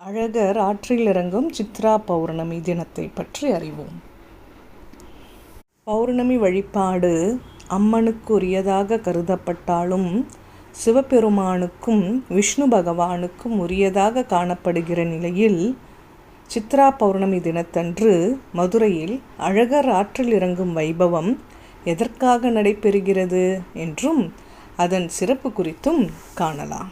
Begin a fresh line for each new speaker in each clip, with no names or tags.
அழகர் ஆற்றில் இறங்கும் சித்ரா பௌர்ணமி தினத்தை பற்றி அறிவோம். பௌர்ணமி வழிபாடு அம்மனுக்கு உரியதாக கருதப்பட்டாலும் சிவபெருமானுக்கும் விஷ்ணு பகவானுக்கும் உரியதாக காணப்படுகிற நிலையில் சித்ரா பௌர்ணமி தினத்தன்று மதுரையில் அழகர் ஆற்றில் இறங்கும் வைபவம் எதற்காக நடைபெறுகிறது என்றும் அதன் சிறப்பு குறித்தும் காணலாம்.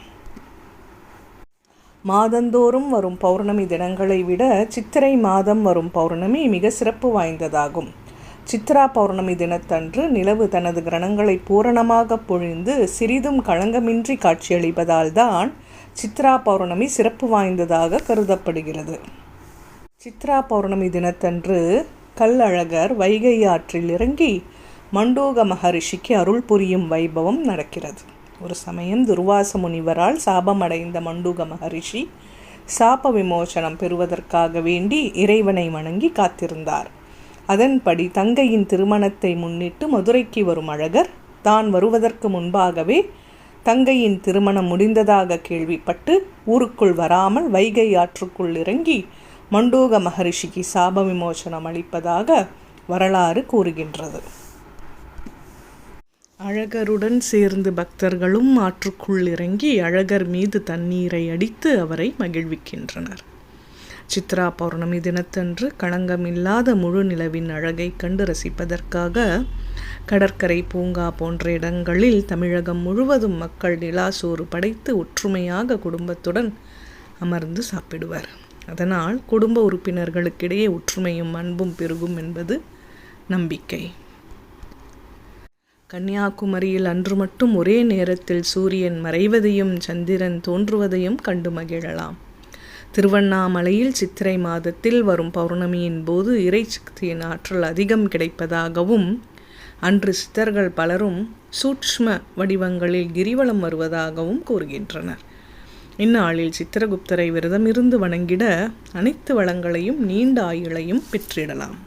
மாதந்தோறும் வரும் பௌர்ணமி தினங்களை விட சித்திரை மாதம் வரும் பௌர்ணமி மிக சிறப்பு வாய்ந்ததாகும். சித்ரா பௌர்ணமி தினத்தன்று நிலவு தனது கிரணங்களை பூரணமாக பொழிந்து சிறிதும் களங்கமின்றி காட்சியளிப்பதால் தான் சித்ரா பௌர்ணமி சிறப்பு வாய்ந்ததாக கருதப்படுகிறது. சித்ரா பௌர்ணமி தினத்தன்று கல்லழகர் வைகை ஆற்றில் இறங்கி மண்டோக மகரிஷிக்கு அருள் புரியும் வைபவம் நடக்கிறது. ஒரு சமயம் துர்வாச முனிவரால் சாபமடைந்த மண்டூக மகரிஷி சாப விமோசனம் பெறுவதற்காக வேண்டி இறைவனை வணங்கி காத்திருந்தார். அதன்படி தங்கையின் திருமணத்தை முன்னிட்டு மதுரைக்கு வரும் அழகர் தான் வருவதற்கு முன்பாகவே தங்கையின் திருமணம் முடிந்ததாக கேள்விப்பட்டு ஊருக்குள் வராமல் வைகை ஆற்றுக்குள் இறங்கி மண்டூக மகரிஷிக்கு சாப விமோசனம் அளிப்பதாக வரலாறு கூறுகின்றது. அழகருடன் சேர்ந்து பக்தர்களும் ஆற்றுக்குள் இறங்கி அழகர் மீது தண்ணீரை அடித்து அவரை மகிழ்விக்கின்றனர். சித்ரா பௌர்ணமி தினத்தன்று களங்கமில்லாத முழு நிலவின் அழகை கண்டு ரசிப்பதற்காக கடற்கரை பூங்கா போன்ற இடங்களில் தமிழகம் முழுவதும் மக்கள் நிலாசோறு படைத்து ஒற்றுமையாக குடும்பத்துடன் அமர்ந்து சாப்பிடுவர். அதனால் குடும்ப உறுப்பினர்களுக்கிடையே ஒற்றுமையும் அன்பும் பெருகும் என்பது நம்பிக்கை. கன்னியாகுமரியில் அன்று மட்டும் ஒரே நேரத்தில் சூரியன் மறைவதையும் சந்திரன் தோன்றுவதையும் கண்டு மகிழலாம். திருவண்ணாமலையில் சித்திரை மாதத்தில் வரும் பௌர்ணமியின் போது இறைச்சக்தியின் ஆற்றல் அதிகம் கிடைப்பதாகவும் அன்று சித்தர்கள் பலரும் சூட்ச்ம வடிவங்களில் கிரிவலம் வருவதாகவும் கூறுகின்றனர். இந்நாளில் சித்திரகுப்தரை விரதமிருந்து வணங்கிட அனைத்து வளங்களையும் நீண்ட ஆயுளையும் பெற்றிடலாம்.